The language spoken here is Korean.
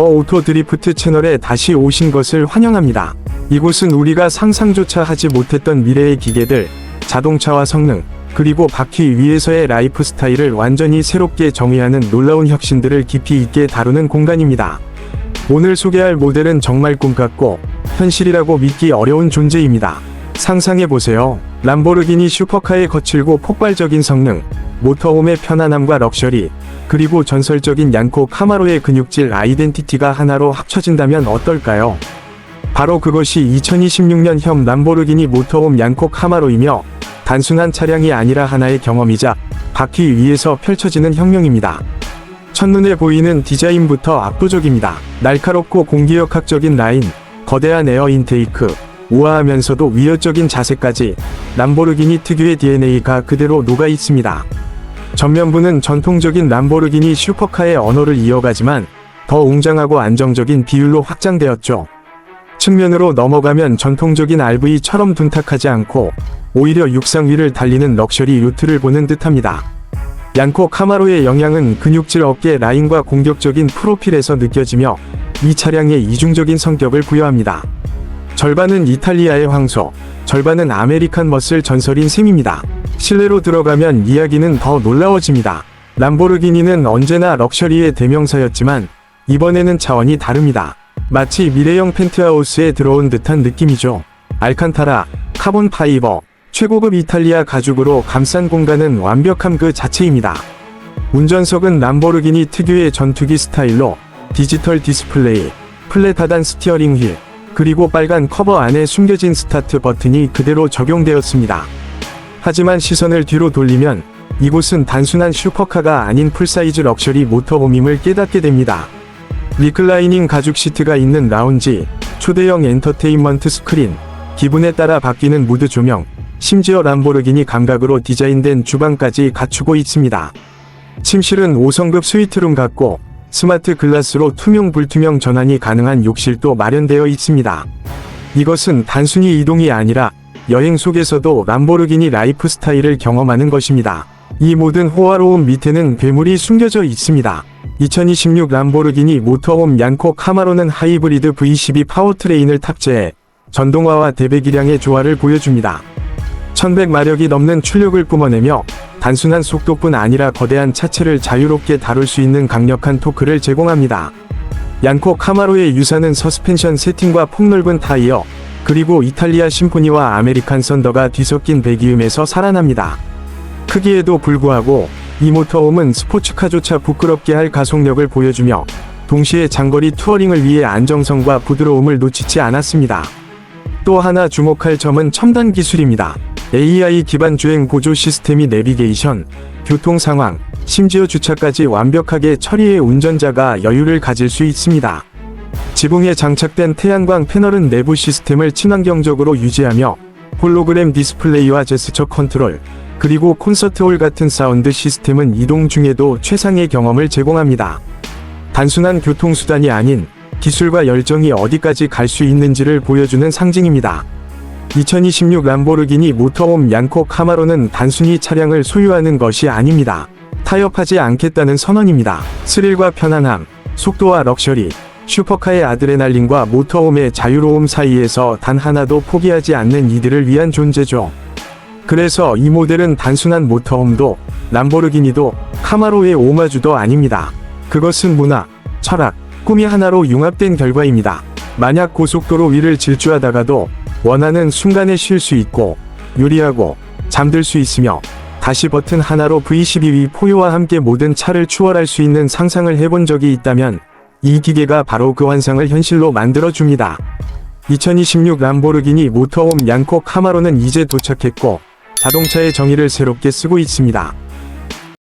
오토 드리프트 채널에 다시 오신 것을 환영합니다. 이곳은 우리가 상상조차 하지 못했던 미래의 기계들, 자동차와 성능, 그리고 바퀴 위에서의 라이프 스타일을 완전히 새롭게 정의하는 놀라운 혁신들을 깊이 있게 다루는 공간입니다. 오늘 소개할 모델은 정말 꿈 같고 현실이라고 믿기 어려운 존재입니다. 상상해보세요. 람보르기니 슈퍼카의 거칠고 폭발적인 성능, 모터홈의 편안함과 럭셔리, 그리고 전설적인 얀코 카마로의 근육질 아이덴티티가 하나로 합쳐진다면 어떨까요? 바로 그것이 2026년 형 람보르기니 모터홈 얀코 카마로이며 단순한 차량이 아니라 하나의 경험이자 바퀴 위에서 펼쳐지는 혁명입니다. 첫눈에 보이는 디자인부터 압도적입니다. 날카롭고 공기역학적인 라인, 거대한 에어 인테이크, 우아하면서도 위협적인 자세까지 람보르기니 특유의 DNA가 그대로 녹아 있습니다. 전면부는 전통적인 람보르기니 슈퍼카의 언어를 이어가지만 더 웅장하고 안정적인 비율로 확장되었죠. 측면으로 넘어가면 전통적인 RV처럼 둔탁하지 않고 오히려 육상 위를 달리는 럭셔리 요트를 보는 듯합니다. 얀코 카마로의 영향은 근육질 어깨 라인과 공격적인 프로필에서 느껴지며 이 차량에 이중적인 성격을 부여합니다. 절반은 이탈리아의 황소, 절반은 아메리칸 머슬 전설인 셈입니다. 실내로 들어가면 이야기는 더 놀라워집니다. 람보르기니는 언제나 럭셔리의 대명사였지만 이번에는 차원이 다릅니다. 마치 미래형 펜트하우스에 들어온 듯한 느낌이죠. 알칸타라, 카본 파이버, 최고급 이탈리아 가죽으로 감싼 공간은 완벽함 그 자체입니다. 운전석은 람보르기니 특유의 전투기 스타일로 디지털 디스플레이, 플랫 하단 스티어링 휠, 그리고 빨간 커버 안에 숨겨진 스타트 버튼이 그대로 적용되었습니다. 하지만 시선을 뒤로 돌리면 이곳은 단순한 슈퍼카가 아닌 풀사이즈 럭셔리 모터홈임을 깨닫게 됩니다. 리클라이닝 가죽 시트가 있는 라운지, 초대형 엔터테인먼트 스크린, 기분에 따라 바뀌는 무드 조명, 심지어 람보르기니 감각으로 디자인된 주방까지 갖추고 있습니다. 침실은 5성급 스위트룸 같고 스마트 글라스로 투명 불투명 전환이 가능한 욕실도 마련되어 있습니다. 이것은 단순히 이동이 아니라 여행 속에서도 람보르기니 라이프 스타일을 경험하는 것입니다. 이 모든 호화로움 밑에는 괴물이 숨겨져 있습니다. 2026 람보르기니 모터홈 얀코 카마로는 하이브리드 V12 파워트레인을 탑재해 전동화와 대배기량의 조화를 보여줍니다. 1100마력이 넘는 출력을 뿜어내며 단순한 속도뿐 아니라 거대한 차체를 자유롭게 다룰 수 있는 강력한 토크를 제공합니다. 얀코 카마로의 유사는 서스펜션 세팅과 폭넓은 타이어, 그리고 이탈리아 심포니와 아메리칸 썬더가 뒤섞인 배기음에서 살아납니다. 크기에도 불구하고 이 모터홈은 스포츠카조차 부끄럽게 할 가속력을 보여주며 동시에 장거리 투어링을 위해 안정성과 부드러움을 놓치지 않았습니다. 또 하나 주목할 점은 첨단 기술입니다. AI 기반 주행 보조 시스템이 내비게이션, 교통 상황, 심지어 주차까지 완벽하게 처리해 운전자가 여유를 가질 수 있습니다. 지붕에 장착된 태양광 패널은 내부 시스템을 친환경적으로 유지하며 홀로그램 디스플레이와 제스처 컨트롤, 그리고 콘서트홀 같은 사운드 시스템은 이동 중에도 최상의 경험을 제공합니다. 단순한 교통수단이 아닌 기술과 열정이 어디까지 갈 수 있는지를 보여주는 상징입니다. 2026 람보르기니 모터홈 얀코 카마로는 단순히 차량을 소유하는 것이 아닙니다. 타협하지 않겠다는 선언입니다. 스릴과 편안함, 속도와 럭셔리, 슈퍼카의 아드레날린과 모터홈의 자유로움 사이에서 단 하나도 포기하지 않는 이들을 위한 존재죠. 그래서 이 모델은 단순한 모터홈도 람보르기니도 카마로의 오마주도 아닙니다. 그것은 문화, 철학, 꿈이 하나로 융합된 결과입니다. 만약 고속도로 위를 질주하다가도 원하는 순간에 쉴 수 있고 요리하고 잠들 수 있으며 다시 버튼 하나로 V12위 포효와 함께 모든 차를 추월할 수 있는 상상을 해본 적이 있다면 이 기계가 바로 그 환상을 현실로 만들어줍니다. 2026 람보르기니 모터홈 얀코 카마로는 이제 도착했고 자동차의 정의를 새롭게 쓰고 있습니다.